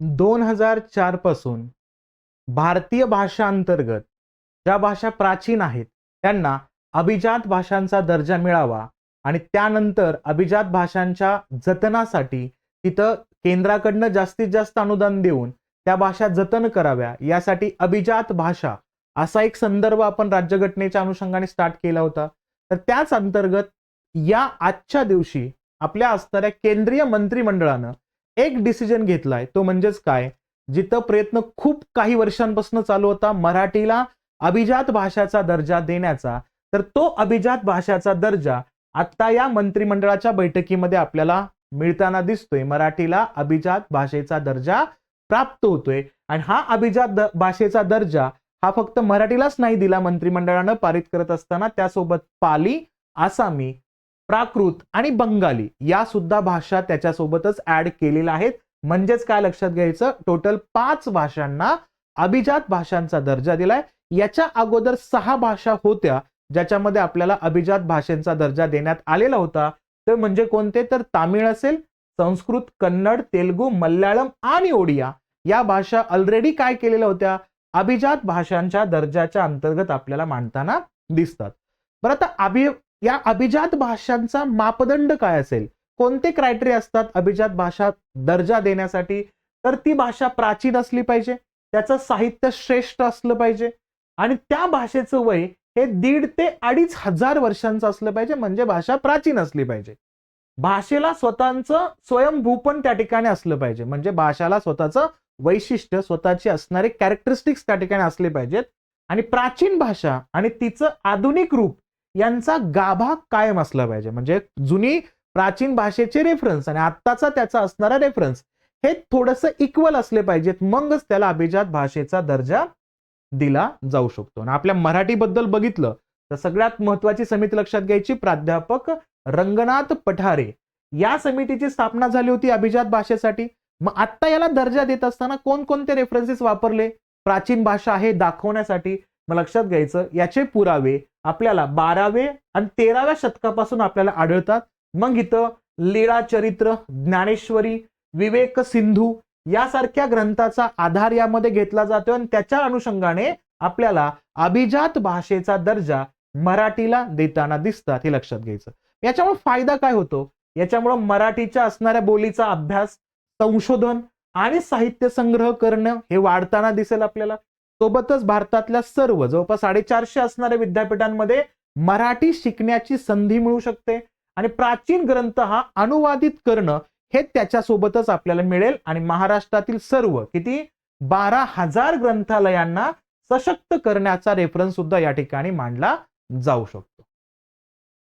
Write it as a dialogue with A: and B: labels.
A: दोन हजार चारपासून भारतीय भाषा अंतर्गत ज्या भाषा प्राचीन आहेत त्यांना अभिजात भाषांचा दर्जा मिळावा आणि त्यानंतर अभिजात भाषांच्या जतनासाठी तिथं केंद्राकडनं जास्तीत जास्त अनुदान देऊन त्या भाषा जतन कराव्या यासाठी अभिजात भाषा असा एक संदर्भ आपण राज्यघटनेच्या अनुषंगाने स्टार्ट केला होता. तर त्याच अंतर्गत या आजच्या दिवशी आपल्या असणाऱ्या केंद्रीय मंत्रिमंडळानं एक डिसिजन घेतलाय. तो म्हणजेच काय? जिथं प्रयत्न खूप काही वर्षांपासून चालू होता मराठीला अभिजात भाषाचा दर्जा देण्याचा. तर तो अभिजात भाषाचा दर्जा आता या मंत्रिमंडळाच्या बैठकीमध्ये आपल्याला मिळताना दिसतोय. मराठीला अभिजात भाषेचा दर्जा प्राप्त होतोय. आणि हा अभिजात द- भाषेचा दर्जा हा फक्त मराठीलाच नाही दिला मंत्रिमंडळानं पारित करत असताना. त्यासोबत पाली आसामी प्राकृत आणि बंगाली या सुद्धा भाषा त्याच्यासोबतच ऍड केलेल्या आहेत. म्हणजेच काय लक्षात घ्यायचं? टोटल पाच भाषांना अभिजात भाषांचा दर्जा दिलाय. याच्या अगोदर सहा भाषा होत्या ज्याच्यामध्ये आपल्याला अभिजात भाषेचा दर्जा देण्यात आलेला होता. ते म्हणजे कोणते? तर तामिळ असेल संस्कृत कन्नड तेलगू मल्याळम आणि ओडिया. या भाषा ऑलरेडी काय केलेल्या होत्या? अभिजात भाषांच्या दर्जाच्या अंतर्गत आपल्याला मांडताना दिसतात. बरं आता अभि या अभिजात भाषांचा मापदंड काय असेल? कोणते क्रायटेरिया असतात अभिजात भाषा दर्जा देण्यासाठी? तर ती भाषा प्राचीन असली पाहिजे त्याचं साहित्य श्रेष्ठ असलं पाहिजे आणि त्या भाषेचं वय हे दीड ते अडीच हजार वर्षांचं असलं पाहिजे म्हणजे भाषा प्राचीन असली पाहिजे. भाषेला स्वतःचं स्वयंभूपण त्या ठिकाणी असलं पाहिजे म्हणजे भाषाला स्वतःचं वैशिष्ट्य स्वतःची असणारे कॅरेक्टरिस्टिक्स त्या ठिकाणी असले पाहिजेत. आणि प्राचीन भाषा आणि तिचं आधुनिक रूप यांचा गाभा कायम असला पाहिजे. म्हणजे जुनी प्राचीन भाषेचे रेफरन्स आणि आत्ताचा त्याचा असणारा रेफरन्स हे थोडस इक्वल असले पाहिजेत. मगच त्याला अभिजात भाषेचा दर्जा दिला जाऊ शकतो. आणि आपल्या मराठीबद्दल बघितलं तर सगळ्यात महत्वाची समिती लक्षात घ्यायची प्राध्यापक रंगनाथ पठारे. या समितीची स्थापना झाली होती अभिजात भाषेसाठी. मग आत्ता याला दर्जा देत असताना कोणकोणते रेफरन्सेस वापरले? प्राचीन भाषा आहे दाखवण्यासाठी. मग लक्षात घ्यायचं याचे पुरावे आपल्याला बारावे आणि तेराव्या शतकापासून आपल्याला आढळतात. मग इथं लीळा चरित्र ज्ञानेश्वरी विवेक सिंधू यासारख्या ग्रंथाचा आधार यामध्ये घेतला जातो आणि त्याच्या अनुषंगाने आपल्याला अभिजात भाषेचा दर्जा मराठीला देताना दिसतात हे लक्षात घ्यायचं. याच्यामुळे फायदा काय होतो? याच्यामुळं मराठीच्या असणाऱ्या बोलीचा अभ्यास संशोधन आणि साहित्य संग्रह करणं हे वाढताना दिसेल आपल्याला. सोबतच भारतातल्या सर्व जवळपास साडेचारशे असणाऱ्या विद्यापीठांमध्ये मराठी शिकण्याची संधी मिळू शकते. आणि प्राचीन ग्रंथ हा अनुवादित करणं हे त्याच्यासोबतच आपल्याला मिळेल. आणि महाराष्ट्रातील सर्व किती? बारा हजार ग्रंथालयांना सशक्त करण्याचा रेफरन्स सुद्धा या ठिकाणी मांडला जाऊ शकतो.